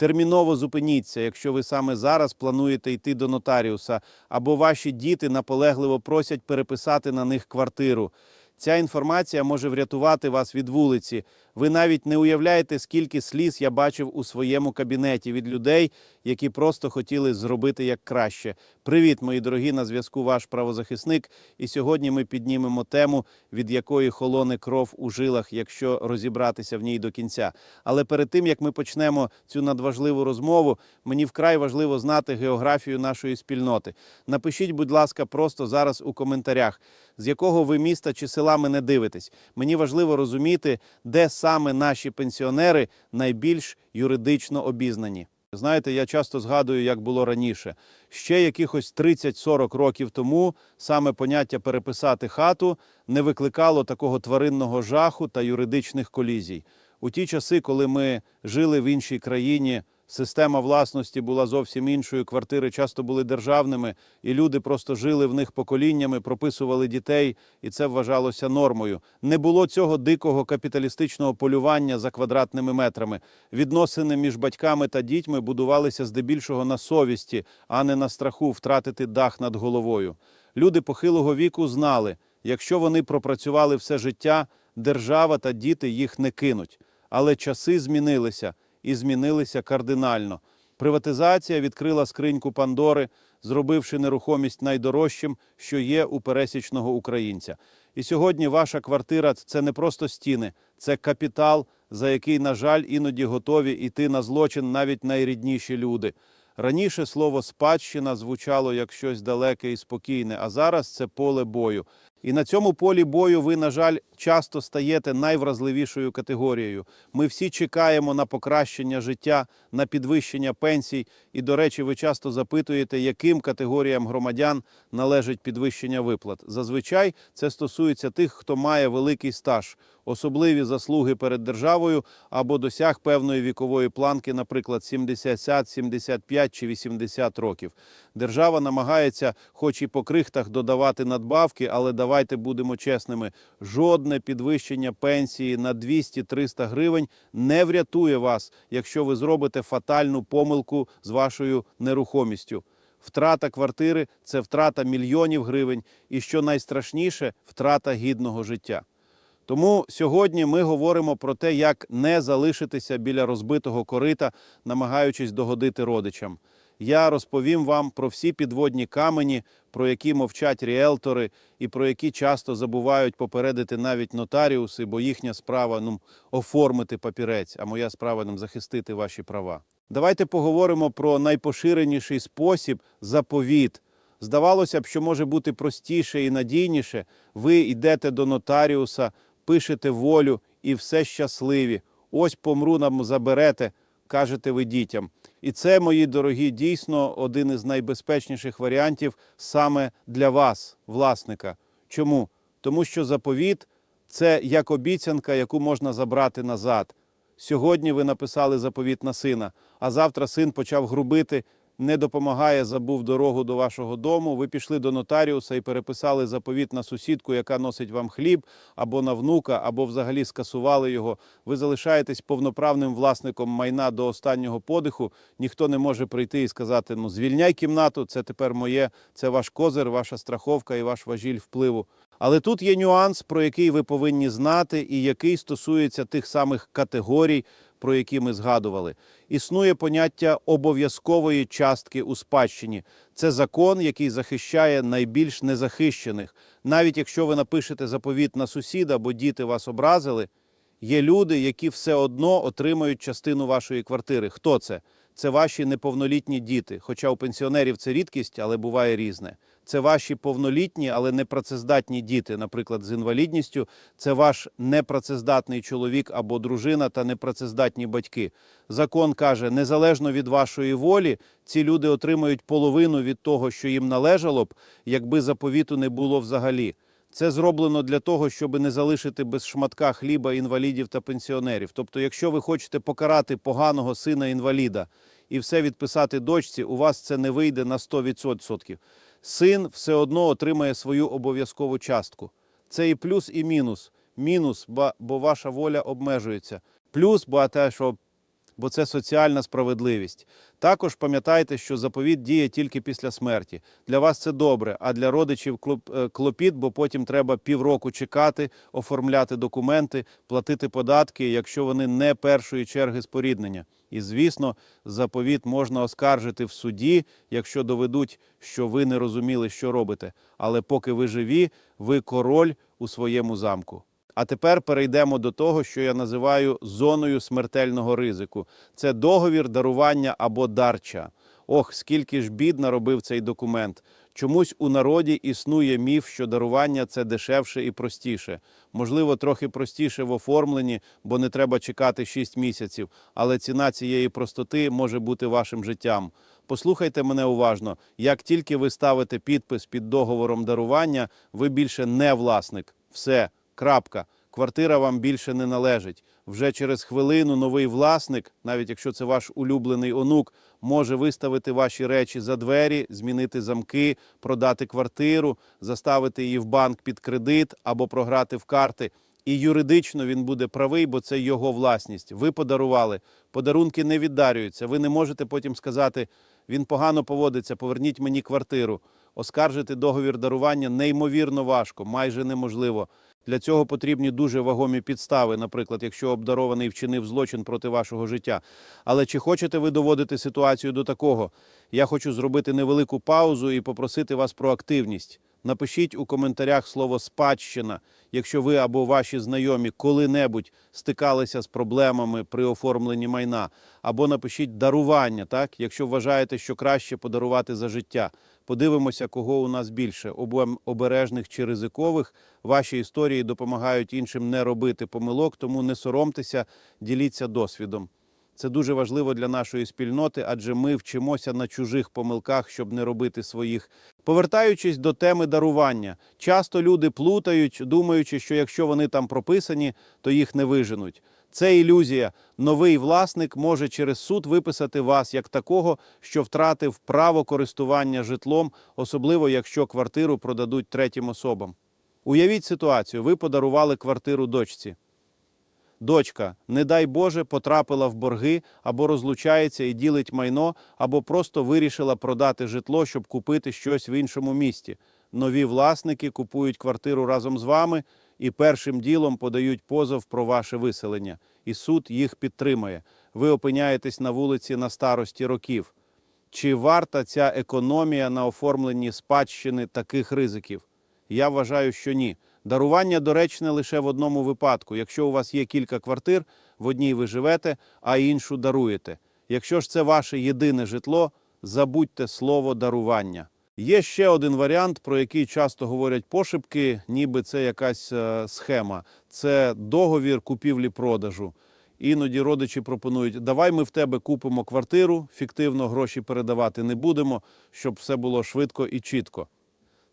Терміново зупиніться, якщо ви саме зараз плануєте йти до нотаріуса, або ваші діти наполегливо просять переписати на них квартиру. Ця інформація може врятувати вас від вулиці. Ви навіть не уявляєте, скільки сліз я бачив у своєму кабінеті від людей, які просто хотіли зробити як краще. Привіт, мої дорогі, на зв'язку ваш правозахисник. І сьогодні ми піднімемо тему, від якої холоне кров у жилах, якщо розібратися в ній до кінця. Але перед тим як ми почнемо цю надважливу розмову, мені вкрай важливо знати географію нашої спільноти. Напишіть, будь ласка, просто зараз у коментарях, з якого ви міста чи села мене дивитесь. Мені важливо розуміти, де саме наші пенсіонери найбільш юридично обізнані. Знаєте, я часто згадую, як було раніше. Ще якихось 30-40 років тому саме поняття переписати хату не викликало такого тваринного жаху та юридичних колізій. У ті часи, коли ми жили в іншій країні, система власності була зовсім іншою, квартири часто були державними, і люди просто жили в них поколіннями, прописували дітей, і це вважалося нормою. Не було цього дикого капіталістичного полювання за квадратними метрами. Відносини між батьками та дітьми будувалися здебільшого на совісті, а не на страху втратити дах над головою. Люди похилого віку знали, якщо вони пропрацювали все життя, держава та діти їх не кинуть. Але часи змінилися і змінилися кардинально. Приватизація відкрила скриньку Пандори, зробивши нерухомість найдорожчим, що є у пересічного українця. І сьогодні ваша квартира це не просто стіни, це капітал, за який, на жаль, іноді готові йти на злочин навіть найрідніші люди. Раніше слово спадщина звучало як щось далеке і спокійне, а зараз це поле бою. І на цьому полі бою ви, на жаль, часто стаєте найвразливішою категорією. Ми всі чекаємо на покращення життя, на підвищення пенсій. І, до речі, ви часто запитуєте, яким категоріям громадян належить підвищення виплат. Зазвичай це стосується тих, хто має великий стаж, особливі заслуги перед державою або досяг певної вікової планки, наприклад, 70, 75 чи 80 років. Держава намагається, хоч і по крихтах, додавати надбавки, але давайте будемо чесними: жодне підвищення пенсії на 200-300 гривень не врятує вас, якщо ви зробите фатальну помилку з вашою нерухомістю. Втрата квартири це втрата мільйонів гривень, і що найстрашніше втрата гідного життя. Тому сьогодні ми говоримо про те, як не залишитися біля розбитого корита, намагаючись догодити родичам. Я розповім вам про всі підводні камені, про які мовчать ріелтори, і про які часто забувають попередити навіть нотаріуси, бо їхня справа ну, оформити папірець, а моя справа ну, захистити ваші права. Давайте поговоримо про найпоширеніший спосіб заповіт. Здавалося б, що може бути простіше і надійніше. Ви йдете до нотаріуса, пишете волю і все щасливі. Ось помру нам заберете, кажете ви дітям. І це, мої дорогі, дійсно один із найбезпечніших варіантів саме для вас, власника. Чому? Тому що заповіт це як обіцянка, яку можна забрати назад. Сьогодні ви написали заповіт на сина, а завтра син почав грубити, не допомагає, забув дорогу до вашого дому. Ви пішли до нотаріуса і переписали заповіт на сусідку, яка носить вам хліб, або на внука, або взагалі скасували його. Ви залишаєтесь повноправним власником майна до останнього подиху. Ніхто не може прийти і сказати: ну звільняй кімнату, це тепер моє, це ваш козир, ваша страховка і ваш важіль впливу. Але тут є нюанс, про який ви повинні знати, і який стосується тих самих категорій, про які ми згадували. Існує поняття обов'язкової частки у спадщині. Це закон, який захищає найбільш незахищених. Навіть якщо ви напишете заповіт на сусіда, бо діти вас образили, є люди, які все одно отримають частину вашої квартири. Хто це? Це ваші неповнолітні діти. Хоча у пенсіонерів це рідкість, але буває різне. Це ваші повнолітні, але непрацездатні діти, наприклад, з інвалідністю. Це ваш непрацездатний чоловік або дружина та непрацездатні батьки. Закон каже, незалежно від вашої волі, ці люди отримають половину від того, що їм належало б, якби заповіту не було взагалі. Це зроблено для того, щоб не залишити без шматка хліба інвалідів та пенсіонерів. Тобто, якщо ви хочете покарати поганого сина інваліда і все відписати дочці, у вас це не вийде на 100%. Син все одно отримає свою обов'язкову частку. Це і плюс, і мінус. Мінус, бо ваша воля обмежується. Плюс, бо те, що бо це соціальна справедливість. Також пам'ятайте, що заповіт діє тільки після смерті. Для вас це добре, а для родичів е, клопіт, бо потім треба півроку чекати, оформляти документи, платити податки, якщо вони не першої черги споріднення. І, звісно, заповіт можна оскаржити в суді, якщо доведуть, що ви не розуміли, що робите. Але поки ви живі, ви король у своєму замку. А тепер перейдемо до того, що я називаю зоною смертельного ризику. Це договір дарування або дарча. Ох, скільки ж бід наробив цей документ. Чомусь у народі існує міф, що дарування це дешевше і простіше. Можливо, трохи простіше в оформленні, бо не треба чекати 6 місяців. Але ціна цієї простоти може бути вашим життям. Послухайте мене уважно. Як тільки ви ставите підпис під договором дарування, ви більше не власник. Все, крапка. Квартира вам більше не належить. Вже через хвилину новий власник, навіть якщо це ваш улюблений онук, може виставити ваші речі за двері, змінити замки, продати квартиру, заставити її в банк під кредит або програти в карти. І юридично він буде правий, бо це його власність. Ви подарували. Подарунки не віддарюються. Ви не можете потім сказати, він погано поводиться, поверніть мені квартиру. Оскаржити договір дарування неймовірно важко, майже неможливо. Для цього потрібні дуже вагомі підстави, наприклад, якщо обдарований вчинив злочин проти вашого життя. Але чи хочете ви доводити ситуацію до такого? Я хочу зробити невелику паузу і попросити вас про активність. Напишіть у коментарях слово спадщина, якщо ви або ваші знайомі коли-небудь стикалися з проблемами при оформленні майна, або напишіть дарування, так, якщо вважаєте, що краще подарувати за життя. Подивимося, кого у нас більше обережних чи ризикових. Ваші історії допомагають іншим не робити помилок, тому не соромтеся, діліться досвідом. Це дуже важливо для нашої спільноти, адже ми вчимося на чужих помилках, щоб не робити своїх. Повертаючись до теми дарування, часто люди плутають, думаючи, що якщо вони там прописані, то їх не виженуть. Це ілюзія. Новий власник може через суд виписати вас як такого, що втратив право користування житлом, особливо якщо квартиру продадуть третім особам. Уявіть ситуацію: ви подарували квартиру дочці. Дочка, не дай Боже, потрапила в борги або розлучається і ділить майно, або просто вирішила продати житло, щоб купити щось в іншому місті. Нові власники купують квартиру разом з вами і першим ділом подають позов про ваше виселення. І суд їх підтримає. Ви опиняєтесь на вулиці на старості років. Чи варта ця економія на оформленні спадщини таких ризиків? Я вважаю, що ні. Дарування доречне лише в одному випадку. Якщо у вас є кілька квартир, в одній ви живете, а іншу даруєте. Якщо ж це ваше єдине житло, забудьте слово дарування. Є ще один варіант, про який часто говорять пошепки, ніби це якась е, схема. Це договір купівлі-продажу. Іноді родичі пропонують: давай ми в тебе купимо квартиру, фіктивно гроші передавати не будемо, щоб все було швидко і чітко.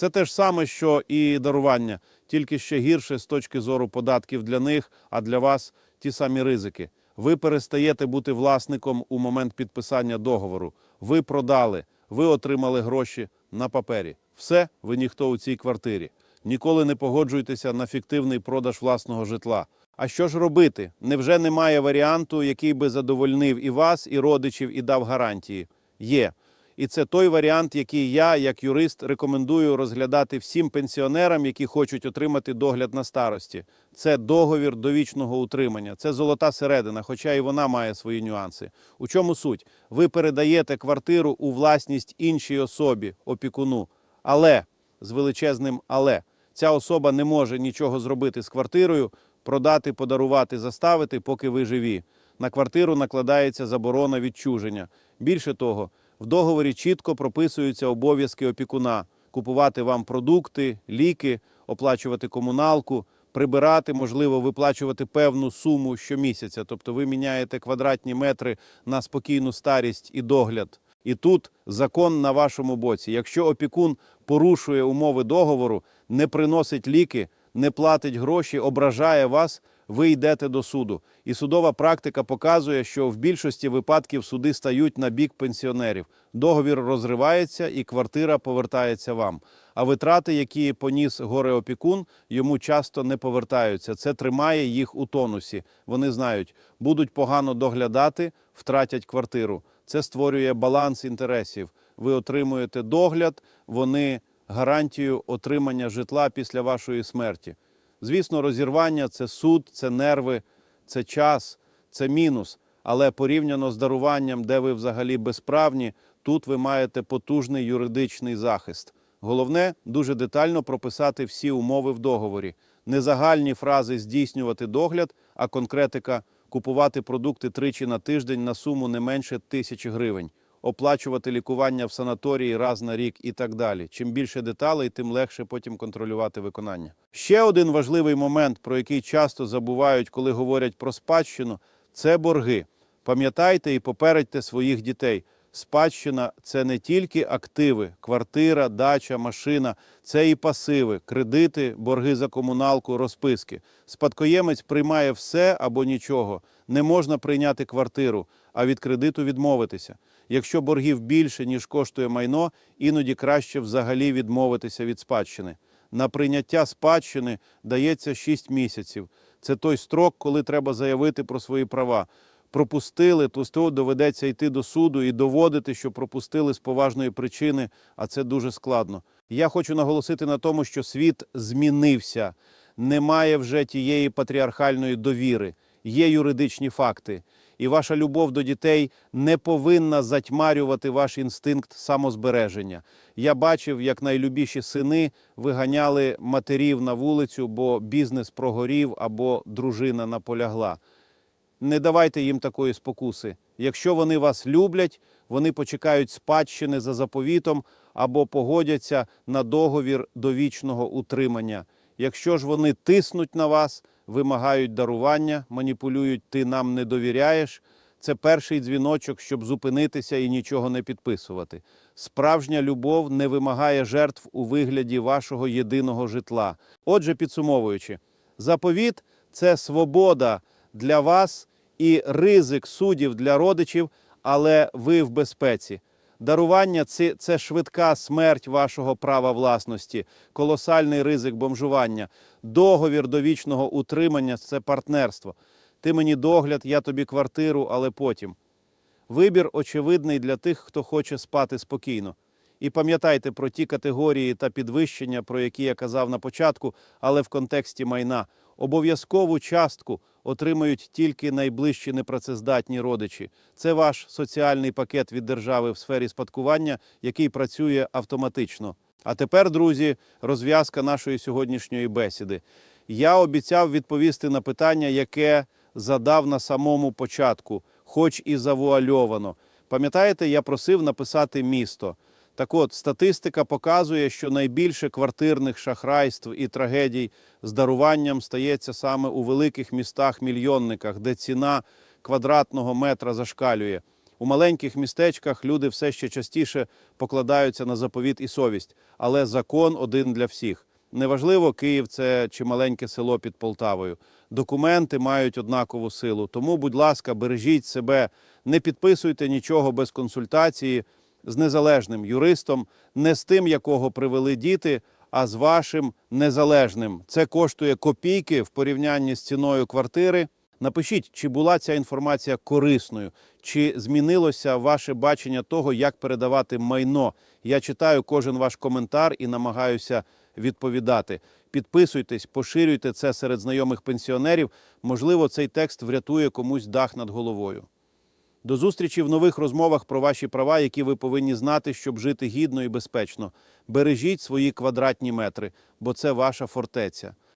Це те ж саме, що і дарування, тільки ще гірше з точки зору податків для них, а для вас ті самі ризики. Ви перестаєте бути власником у момент підписання договору. Ви продали, ви отримали гроші на папері. Все, ви ніхто у цій квартирі. Ніколи не погоджуйтеся на фіктивний продаж власного житла. А що ж робити? Невже немає варіанту, який би задовольнив і вас, і родичів, і дав гарантії? Є. І це той варіант, який я, як юрист, рекомендую розглядати всім пенсіонерам, які хочуть отримати догляд на старості. Це договір довічного утримання, це золота середина, хоча і вона має свої нюанси. У чому суть? Ви передаєте квартиру у власність іншій особі, опікуну, але з величезним але ця особа не може нічого зробити з квартирою, продати, подарувати, заставити, поки ви живі. На квартиру накладається заборона відчуження. Більше того, в договорі чітко прописуються обов'язки опікуна: купувати вам продукти, ліки, оплачувати комуналку, прибирати, можливо, виплачувати певну суму щомісяця. Тобто ви міняєте квадратні метри на спокійну старість і догляд. І тут закон на вашому боці. Якщо опікун порушує умови договору, не приносить ліки, не платить гроші, ображає вас, ви йдете до суду. І судова практика показує, що в більшості випадків суди стають на бік пенсіонерів. Договір розривається і квартира повертається вам. А витрати, які поніс горе-опікун, йому часто не повертаються. Це тримає їх у тонусі. Вони знають, будуть погано доглядати, втратять квартиру. Це створює баланс інтересів. Ви отримуєте догляд, вони гарантію отримання житла після вашої смерті. Звісно, розірвання це суд, це нерви, це час, це мінус. Але порівняно з даруванням, де ви взагалі безправні, тут ви маєте потужний юридичний захист. Головне дуже детально прописати всі умови в договорі. Не загальні фрази здійснювати догляд, а конкретика купувати продукти тричі на тиждень на суму не менше тисячі гривень, оплачувати лікування в санаторії раз на рік і так далі. Чим більше деталей, тим легше потім контролювати виконання. Ще один важливий момент, про який часто забувають, коли говорять про спадщину, це борги. Пам'ятайте і попередьте своїх дітей. Спадщина це не тільки активи, квартира, дача, машина, це і пасиви, кредити, борги за комуналку, розписки. Спадкоємець приймає все або нічого. Не можна прийняти квартиру, а від кредиту відмовитися. Якщо боргів більше, ніж коштує майно, іноді краще взагалі відмовитися від спадщини. На прийняття спадщини дається 6 місяців. Це той строк, коли треба заявити про свої права пропустили, то з того доведеться йти до суду і доводити, що пропустили з поважної причини, а це дуже складно. Я хочу наголосити на тому, що світ змінився. Немає вже тієї патріархальної довіри, є юридичні факти. І ваша любов до дітей не повинна затьмарювати ваш інстинкт самозбереження. Я бачив, як найлюбіші сини виганяли матерів на вулицю, бо бізнес прогорів або дружина наполягла не давайте їм такої спокуси. Якщо вони вас люблять, вони почекають спадщини за заповітом або погодяться на договір довічного утримання. Якщо ж вони тиснуть на вас, вимагають дарування, маніпулюють, ти нам не довіряєш. Це перший дзвіночок, щоб зупинитися і нічого не підписувати. Справжня любов не вимагає жертв у вигляді вашого єдиного житла. Отже, підсумовуючи, заповіт це свобода для вас і ризик судів для родичів, але ви в безпеці. Дарування це, це швидка смерть вашого права власності, колосальний ризик бомжування, договір довічного утримання це партнерство. Ти мені догляд, я тобі квартиру, але потім. Вибір очевидний для тих, хто хоче спати спокійно. І пам'ятайте про ті категорії та підвищення, про які я казав на початку, але в контексті майна. Обов'язкову частку отримають тільки найближчі непрацездатні родичі. Це ваш соціальний пакет від держави в сфері спадкування, який працює автоматично. А тепер, друзі, розв'язка нашої сьогоднішньої бесіди. Я обіцяв відповісти на питання, яке задав на самому початку, хоч і завуальовано. Пам'ятаєте, я просив написати місто. Так от, статистика показує, що найбільше квартирних шахрайств і трагедій з даруванням стається саме у великих містах-мільйонниках, де ціна квадратного метра зашкалює. У маленьких містечках люди все ще частіше покладаються на заповіт і совість, але закон один для всіх. Неважливо, Київ це чи маленьке село під Полтавою. Документи мають однакову силу. Тому, будь ласка, бережіть себе, не підписуйте нічого без консультації з незалежним юристом, не з тим, якого привели діти, а з вашим незалежним. Це коштує копійки в порівнянні з ціною квартири. Напишіть, чи була ця інформація корисною, чи змінилося ваше бачення того, як передавати майно. Я читаю кожен ваш коментар і намагаюся відповідати. Підписуйтесь, поширюйте це серед знайомих пенсіонерів. Можливо, цей текст врятує комусь дах над головою. До зустрічі в нових розмовах про ваші права, які ви повинні знати, щоб жити гідно і безпечно. Бережіть свої квадратні метри, бо це ваша фортеця.